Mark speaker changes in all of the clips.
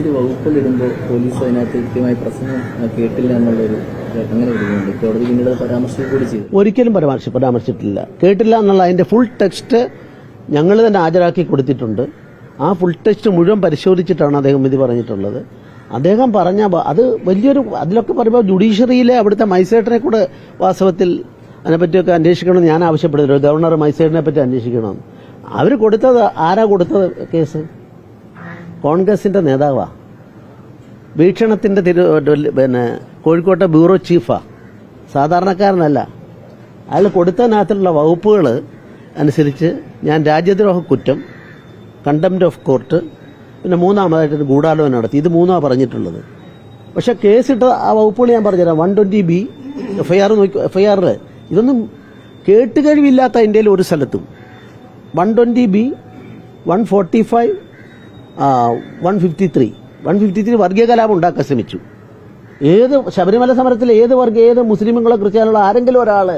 Speaker 1: കേസിൽ വകുപ്പിലിടുമ്പോൾ പോലീസ് അതിനകത്ത് കൃത്യമായി പ്രശ്നം കേട്ടില്ല എന്നുള്ളൊരു കോടതി പിന്നീട് പരാമർശം കൂടി ചെയ്തു.
Speaker 2: ഒരിക്കലും പരാമർശം പരാമർശിച്ചിട്ടില്ല. കേട്ടില്ല എന്നുള്ള അതിന്റെ ഫുൾ ടെക്സ്റ്റ് ഞങ്ങൾ തന്നെ ഹാജരാക്കി കൊടുത്തിട്ടുണ്ട്. ആ ഫുൾ ടെക്സ്റ്റ് മുഴുവൻ പരിശോധിച്ചിട്ടാണ് അദ്ദേഹം ഇത് പറഞ്ഞിട്ടുള്ളത്. അദ്ദേഹം പറഞ്ഞ അത് വലിയൊരു അതിലൊക്കെ പറയുമ്പോൾ ജുഡീഷ്യറിയിലെ അവിടുത്തെ മജിസ്ട്രേറ്റിനെ കൂടെ വാസ്തവത്തിൽ അതിനെപ്പറ്റിയൊക്കെ അന്വേഷിക്കണമെന്ന് ഞാൻ ആവശ്യപ്പെടുന്നു ഗവർണർ മജിസ്ട്രേറ്റിനെ പറ്റി അന്വേഷിക്കണം. അവർ കൊടുത്തത് ആരാ കൊടുത്തത് കേസ്? കോൺഗ്രസിന്റെ നേതാവാണ് വീക്ഷണത്തിന്റെ തിരു പിന്നെ കോഴിക്കോട്ടെ ബ്യൂറോ ചീഫാ. സാധാരണക്കാരനല്ല. അയാൾ കൊടുത്തതിനകത്തുള്ള വകുപ്പുകൾ അനുസരിച്ച് ഞാൻ രാജ്യദ്രോഹ കുറ്റം കണ്ടംപ്റ്റ് ഓഫ് കോർട്ട് പിന്നെ മൂന്നാമതായിട്ട് ഗൂഢാലോചന നടത്തി. ഇത് മൂന്നാണ് പറഞ്ഞിട്ടുള്ളത്. പക്ഷെ കേസിട്ട ആ വകുപ്പുകൾ ഞാൻ പറഞ്ഞുതരാം. One twenty B F I R നോക്കി എഫ് ഐ ആറിൽ ഇതൊന്നും കേട്ടുകഴിവില്ലാത്ത ഇന്ത്യയിൽ ഒരു സ്ഥലത്തും. One twenty B one forty five one fifty three one fifty three വർഗീയ കലാപം ഉണ്ടാക്കാൻ ശ്രമിച്ചു. ഏത് ശബരിമല സമരത്തിൽ ഏത് വർഗ ഏത് മുസ്ലിമുകളെ കുറിച്ചാലുള്ള ആരെങ്കിലും ഒരാൾ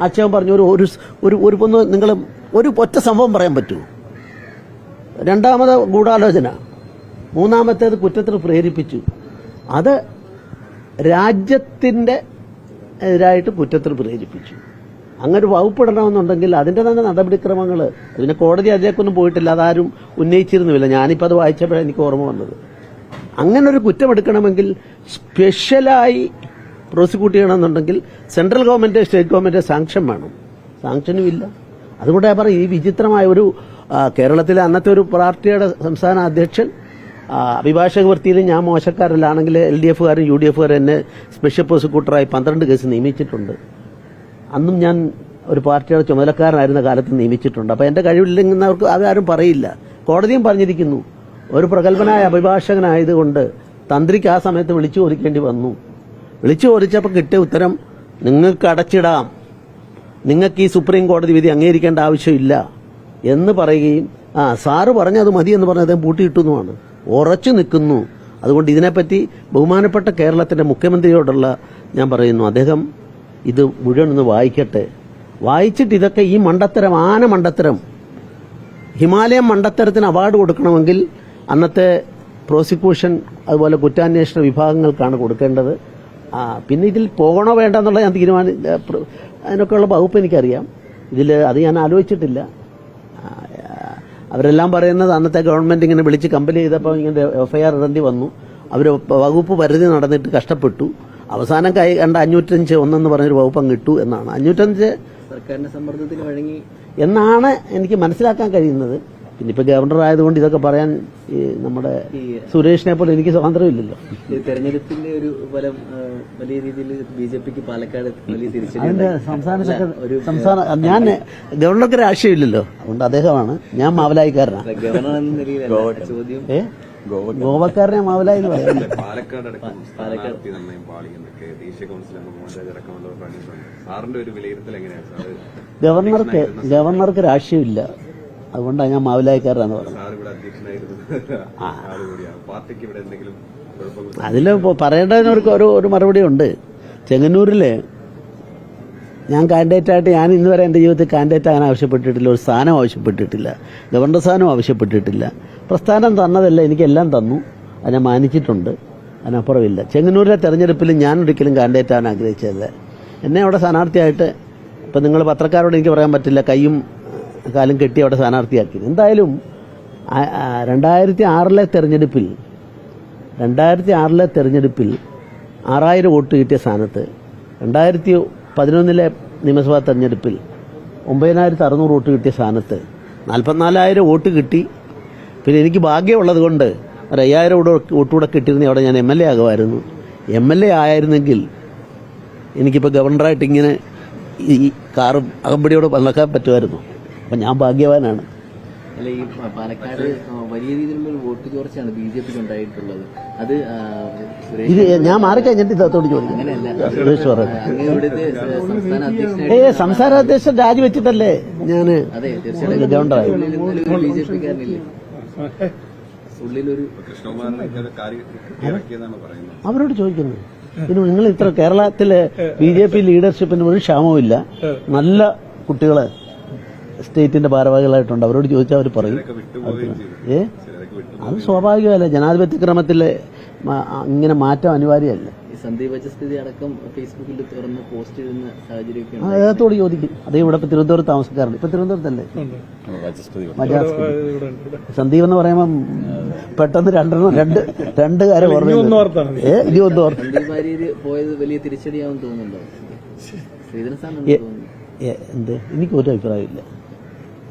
Speaker 2: ആക്ഷേപം പറഞ്ഞു ഒരു ഒരു ഒരു ഒരു ഒന്ന് നിങ്ങൾ ഒരു ഒറ്റ സംഭവം പറയാൻ പറ്റുമോ രണ്ടാമത് ഗൂഢാലോചന. മൂന്നാമത്തേത് കുറ്റത്തിന് പ്രേരിപ്പിച്ചു. അത് രാജ്യത്തിന്റെ എതിരായിട്ട് കുറ്റത്തിന് പ്രേരിപ്പിച്ചു. അങ്ങനെ വകുപ്പിടണമെന്നുണ്ടെങ്കിൽ അതിന്റെ തന്നെ നടപടിക്രമങ്ങൾ പിന്നെ കോടതി അതിലേക്കൊന്നും പോയിട്ടില്ല. അതാരും ഉന്നയിച്ചിരുന്നുമില്ല. ഞാനിപ്പോൾ അത് വായിച്ചപ്പോഴാണ് എനിക്ക് ഓർമ്മ വന്നത്. അങ്ങനെ ഒരു കുറ്റമെടുക്കണമെങ്കിൽ സ്പെഷ്യലായി പ്രോസിക്യൂട്ട് ചെയ്യണമെന്നുണ്ടെങ്കിൽ central government state government sanction വേണം. സാങ്ഷനും ഇല്ല അതുകൊണ്ട് ഞാൻ പറയും ഈ വിചിത്രമായ ഒരു കേരളത്തിലെ അന്നത്തെ ഒരു പാർട്ടിയുടെ സംസ്ഥാന അധ്യക്ഷൻ അഭിഭാഷക വൃത്തിയിൽ ഞാൻ മോശക്കാരല്ലാണെങ്കിൽ എൽ ഡി എഫുകാരും യു ഡി എഫുകാരും എന്നെ സ്പെഷ്യൽ പ്രോസിക്യൂട്ടറായി പന്ത്രണ്ട് കേസ് നിയമിച്ചിട്ടുണ്ട്. അന്നും ഞാൻ ഒരു പാർട്ടിയുടെ ചുമതലക്കാരനായിരുന്ന കാലത്ത് നിയമിച്ചിട്ടുണ്ട്. അപ്പോൾ എന്റെ കഴിവില്ലെന്നവർക്ക് അതാരും പറയില്ല. കോടതിയും പറഞ്ഞിരിക്കുന്നു. ഒരു പ്രഗത്ഭനായ അഭിഭാഷകനായതുകൊണ്ട് തന്ത്രിക്ക് ആ സമയത്ത് വിളിച്ചു ചോദിക്കേണ്ടി വന്നു. വിളിച്ചു ചോദിച്ചപ്പോൾ കിട്ടിയ ഉത്തരം നിങ്ങൾക്ക് അടച്ചിടാം. നിങ്ങൾക്ക് ഈ സുപ്രീം കോടതി വിധി അംഗീകരിക്കേണ്ട ആവശ്യമില്ല. എന്ന് പറയുകയും ആ സാറ് പറഞ്ഞത് മതി എന്ന് പറഞ്ഞ് അദ്ദേഹം പൂട്ടിയിട്ടുന്നുമാണ്. ഉറച്ചു നിൽക്കുന്നു. അതുകൊണ്ട് ഇതിനെപ്പറ്റി ബഹുമാനപ്പെട്ട കേരളത്തിന്റെ മുഖ്യമന്ത്രിയോടുള്ള ഞാൻ പറയുന്നു. അദ്ദേഹം ഇത് മുഴുവൻ ഒന്ന് വായിക്കട്ടെ. വായിച്ചിട്ട് ഇതൊക്കെ ഈ മണ്ടത്തരം ആന മണ്ടത്തരം ഹിമാലയൻ മണ്ടത്തരത്തിന് അവാർഡ് കൊടുക്കണമെങ്കിൽ അന്നത്തെ പ്രോസിക്യൂഷൻ അതുപോലെ കുറ്റാന്വേഷണ വിഭാഗങ്ങൾക്കാണ് കൊടുക്കേണ്ടത്. പിന്നെ ഇതിൽ പോകണോ വേണ്ട എന്നുള്ള ഞാൻ തീരുമാനം അതിനൊക്കെയുള്ള വകുപ്പ് എനിക്കറിയാം. ഇതിൽ അത് ഞാൻ ആലോചിച്ചിട്ടില്ല. അവരെല്ലാം പറയുന്നത് അന്നത്തെ ഗവൺമെന്റ് ഇങ്ങനെ വിളിച്ച് കമ്പനി ചെയ്തപ്പോൾ ഇങ്ങനെ എഫ്ഐആർ ഇടേണ്ടി വന്നു. അവർ വകുപ്പ് പരിധി നടന്നിട്ട് കഷ്ടപ്പെട്ടു. അവസാനം കൈ കണ്ട അഞ്ഞൂറ്റഞ്ച് ഒന്നെന്ന് പറഞ്ഞൊരു വകുപ്പ് അങ്ങ് ഇട്ടു എന്നാണ്. അഞ്ഞൂറ്റഞ്ച്
Speaker 1: സർക്കാരിന്റെ സമ്മർദ്ദത്തിൽ വഴങ്ങി.
Speaker 2: എന്നാണ് എനിക്ക് മനസ്സിലാക്കാൻ കഴിയുന്നത്. പിന്നെ ഇപ്പൊ ഗവർണർ ആയതുകൊണ്ട് ഇതൊക്കെ പറയാൻ ഈ നമ്മുടെ സുരേഷിനെ പോലെ എനിക്ക് സ്വാതന്ത്ര്യമില്ലല്ലോ
Speaker 1: തെരഞ്ഞെടുപ്പിന്റെ ഒരു ഫലം വലിയ രീതിയിൽ ബി ജെ പിക്ക് പാലക്കാട് വലിയ
Speaker 2: അതിന്റെ സംസ്ഥാന സെക്രട്ടറി
Speaker 1: ഒരു
Speaker 2: സംസ്ഥാന ഞാൻ ഗവർണർക്ക് രാഷ്ട്രീയമില്ലല്ലോ അതുകൊണ്ട് അദ്ദേഹമാണ് ഞാൻ മാവലായിക്കാരനാണ്
Speaker 1: ഗവർണർ എന്ന നിലയിലല്ല ചോദ്യം
Speaker 2: ഗോവക്കാരനെ മാവല എന്ന് പറയുന്നത്
Speaker 3: പാലക്കാട് അടക്കം സ്ഥാനാർത്ഥി നന്നായി പാളിയെന്നൊക്കെ ദേശീയ കൗൺസിൽ അംഗം മോഹൻരാജ് അടക്കമുള്ളവർ പറഞ്ഞിട്ടുണ്ട് സാറിന്റെ ഒരു വിലയിരുത്തൽ എങ്ങനെയാണ് സാറ്
Speaker 2: ഗവർണർക്ക് ഗവർണർക്ക് രാഷ്ട്രീയമില്ല. അതുകൊണ്ടാണ് ഞാൻ മാവലായക്കാരനാന്ന് പറഞ്ഞത്
Speaker 3: പറയേണ്ടതിനവർക്ക്
Speaker 2: അതിൽ പറയേണ്ടതിന് ഒരു ഒരു മറുപടി ഉണ്ട് ചെങ്ങന്നൂരിൽ ഞാൻ കാൻഡിഡേറ്റ് ആയിട്ട് ഞാൻ ഇന്ന് വരെ എന്റെ ജീവിതത്തിൽ കാൻഡിഡേറ്റ് ആകാൻ ആവശ്യപ്പെട്ടിട്ടില്ല. ഒരു സ്ഥാനം ആവശ്യപ്പെട്ടിട്ടില്ല. ഗവർണർ സ്ഥാനം ആവശ്യപ്പെട്ടിട്ടില്ല. പ്രസ്ഥാനം തന്നതല്ല എനിക്കെല്ലാം തന്നു. അതിനെ മാനിച്ചിട്ടുണ്ട്. അതിനപ്പുറമില്ല. ചെങ്ങന്നൂരിലെ തെരഞ്ഞെടുപ്പിൽ ഞാൻ ഒരിക്കലും കാൻഡിഡേറ്റ് ആകാൻ ആഗ്രഹിച്ചതല്ല. എന്നെ അവിടെ സ്ഥാനാർത്ഥിയായിട്ട് ഇപ്പം നിങ്ങൾ പത്രക്കാരോട് എനിക്ക് പറയാൻ പറ്റില്ല. കൈയും കാലും കെട്ടി അവിടെ സ്ഥാനാർത്ഥിയാക്കി. എന്തായാലും രണ്ടായിരത്തി ആറിലെ തെരഞ്ഞെടുപ്പിൽ രണ്ടായിരത്തി ആറിലെ തെരഞ്ഞെടുപ്പിൽ ആറായിരം വോട്ട് കിട്ടിയ സ്ഥാനത്ത് രണ്ടായിരത്തി പതിനൊന്നിലെ നിയമസഭാ തെരഞ്ഞെടുപ്പിൽ ഒമ്പതിനായിരത്തി അറുന്നൂറ് വോട്ട് കിട്ടിയ സ്ഥാനത്ത് നാൽപ്പത്തിനാലായിരം വോട്ട് കിട്ടി. പിന്നെ എനിക്ക് ഭാഗ്യമുള്ളത് കൊണ്ട് ഒരു അയ്യായിരം വോട്ട് കൂടെ കിട്ടിയിരുന്ന അവിടെ ഞാൻ എം എൽ എ ആകുമായിരുന്നു. എം എൽ എ ആയിരുന്നെങ്കിൽ എനിക്കിപ്പോൾ ഗവർണറായിട്ട് ഇങ്ങനെ ഈ കാറും അകമ്പടിയോട് നടക്കാൻ പറ്റുമായിരുന്നു. അപ്പം ഞാൻ ഭാഗ്യവാനാണ്.
Speaker 1: അല്ല ഈ പാലക്കാട് വലിയ രീതിയിലുള്ള ഒരു വോട്ട് ചോർച്ചയാണ് ബി ജെ പിക്ക് ഉണ്ടായിട്ടുള്ളത് അത്
Speaker 2: ഇത് ഞാൻ മാറി കഴിഞ്ഞിട്ട് ചോദിക്കും.
Speaker 1: സംസ്ഥാന അധ്യക്ഷനായിട്ട്
Speaker 2: ഏ സംസ്ഥാന അധ്യക്ഷൻ രാജിവെച്ചിട്ടല്ലേ ഞാൻ?
Speaker 1: അതെ തീർച്ചയായിട്ടും.
Speaker 2: ഗവർണറായി
Speaker 1: ഉള്ളിൽ ഒരു ബി ജെ പിക്കാരനില്ലേ ഉള്ളിലൊരു
Speaker 2: അവരോട് ചോദിക്കുന്നു. പിന്നെ നിങ്ങൾ ഇത്ര കേരളത്തിലെ ബി ജെ പി ലീഡർഷിപ്പിന് ഒരു ക്ഷാമവുമില്ല. നല്ല കുട്ടികൾ സ്റ്റേറ്റിന്റെ ഭാരവാഹികളായിട്ടുണ്ട്. അവരോട് ചോദിച്ചാൽ അവർ പറയും. ഏ? അത് സ്വാഭാവികമല്ല? ജനാധിപത്യ ക്രമത്തിൽ ഇങ്ങനെ മാറ്റം അനിവാര്യമല്ല?
Speaker 1: ഈ സന്ദീപ് വചസ്ഥിതി അടക്കം ഫേസ്ബുക്കിൽ തുറന്ന് പോസ്റ്റ് ചെയ്യുന്ന സാഹചര്യമൊക്കെ
Speaker 2: ആ, അദ്ദേഹത്തോട് ചോദിക്കും. അതേ ഇവിടെ ഇപ്പൊ തിരുവനന്തപുരത്ത് താമസക്കാരുണ്ട് ഇപ്പൊ തിരുവനന്തപുരത്തല്ലേ? സന്ദീപ് എന്ന് പറയുമ്പം പെട്ടെന്ന് രണ്ടെണ്ണം രണ്ട് രണ്ട് കാര്യം ഓർമ്മ ഏ ഇനി ഒന്ന് ഓർമ്മ
Speaker 1: പോയത് വലിയ തിരിച്ചടിയാവും തോന്നുന്നുണ്ടോ? ശ്രീധരൻ സാറിന്
Speaker 2: എന്ത് എനിക്ക് ഒരു അഭിപ്രായമില്ല